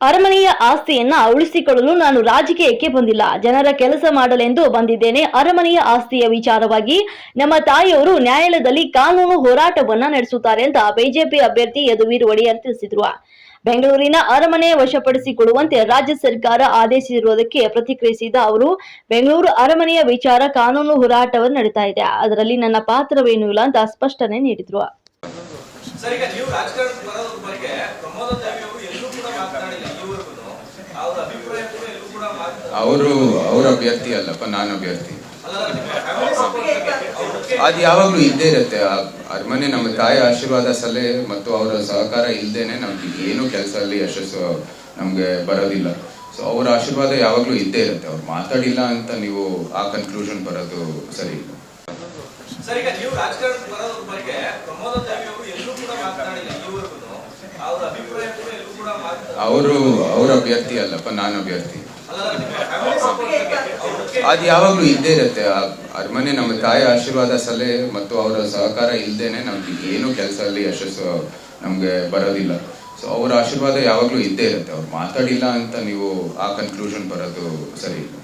ಅರಮನೆಯ ಆಸ್ತಿಯನ್ನ ಉಳಿಸಿಕೊಳ್ಳಲು ನಾನು ರಾಜಕೀಯಕ್ಕೆ ಬಂದಿಲ್ಲ. ಜನರ ಕೆಲಸ ಮಾಡಲೆಂದು ಬಂದಿದ್ದೇನೆ. ಅರಮನೆಯ ಆಸ್ತಿಯ ವಿಚಾರವಾಗಿ ನಮ್ಮ ತಾಯಿಯವರು ನ್ಯಾಯಾಲಯದಲ್ಲಿ ಕಾನೂನು ಹೋರಾಟವನ್ನ ನಡೆಸುತ್ತಾರೆ ಅಂತ ಬಿಜೆಪಿ ಅಭ್ಯರ್ಥಿ ಯದುವೀರ್ ಒಡೆಯರ್ ತಿಳಿಸಿದ್ರು. ಬೆಂಗಳೂರಿನ ಅರಮನೆ ವಶಪಡಿಸಿಕೊಳ್ಳುವಂತೆ ರಾಜ್ಯ ಸರ್ಕಾರ ಆದೇಶಿಸಿರುವುದಕ್ಕೆ ಪ್ರತಿಕ್ರಿಯಿಸಿದ ಅವರು, ಬೆಂಗಳೂರು ಅರಮನೆಯ ವಿಚಾರ ಕಾನೂನು ಹೋರಾಟವನ್ನು ನಡೀತಾ ಇದೆ. ಅದರಲ್ಲಿ ನನ್ನ ಪಾತ್ರವೇನೂ ಇಲ್ಲ ಅಂತ ಸ್ಪಷ್ಟನೆ ನೀಡಿದ್ರು ಸರ್ ಈಗ ನೀವು ರಾಜಕಾರಣಕ್ಕೆ ಬರೋದ್ರ ಬಗ್ಗೆ ಪ್ರಮೋದ ದೇವಿ ಅವರು ಎಲ್ಲೂ ಕೂಡ ಮಾತನಾಡಿಲ್ಲ ಇಲ್ಲಿವರೆಗೂ ಅವ್ರ, ಅವರು ಅಭ್ಯರ್ಥಿ ಅಲ್ಲಪ್ಪ, ನಾನು ಅಭ್ಯರ್ಥಿ. ಅಲ್ಲ ಅದು ಯಾವಾಗ್ಲೂ ಇದ್ದೇ ಇರುತ್ತೆ. ಅರಮನೆ ನಮ್ಮ ತಾಯಿ ಆಶೀರ್ವಾದ ಸಲಹೆ ಮತ್ತು ಅವರ ಸಹಕಾರ ಇಲ್ಲದೇನೆ ನಮ್ಗೆ ಏನು ಕೆಲಸದಲ್ಲಿ ಯಶಸ್ಸು ನಮ್ಗೆ ಬರೋದಿಲ್ಲ. ಸೊ ಅವರ ಆಶೀರ್ವಾದ ಯಾವಾಗ್ಲೂ ಇದ್ದೇ ಇರುತ್ತೆ. ಅವ್ರು ಮಾತಾಡಿಲ್ಲ ಅಂತ ನೀವು ಆ ಕನ್ಕ್ಲೂಷನ್ ಬರೋದು ಸರಿ ಇಲ್ಲ. ಪ್ರಮೋದ ಅವರು ಕೂಡ ಮಾತನಾಡಿಲ್ಲ ಅವ್ರ ಅವರು ಅಭ್ಯರ್ಥಿ ಅಲ್ಲಪ್ಪ, ನಾನು ಅಭ್ಯರ್ಥಿ. ಅಲ್ಲ ಅದು ಯಾವಾಗ್ಲೂ ಇದ್ದೇ ಇರುತ್ತೆ. ಅರಮನೆ ನಮ್ಮ ತಾಯಿ ಆಶೀರ್ವಾದ ಸಲಹೆ ಮತ್ತು ಅವರ ಸಹಕಾರ ಇಲ್ದೇನೆ ನಮ್ಗೆ ಏನು ಕೆಲಸದಲ್ಲಿ ಯಶಸ್ಸು ನಮ್ಗೆ ಬರೋದಿಲ್ಲ. ಸೊ ಅವರ ಆಶೀರ್ವಾದ ಯಾವಾಗ್ಲೂ ಇದ್ದೇ ಇರುತ್ತೆ. ಅವ್ರು ಮಾತಾಡಿಲ್ಲ ಅಂತ ನೀವು ಆ ಕನ್ಕ್ಲೂಷನ್ ಬರೋದು ಸರಿ ಇಲ್ಲ.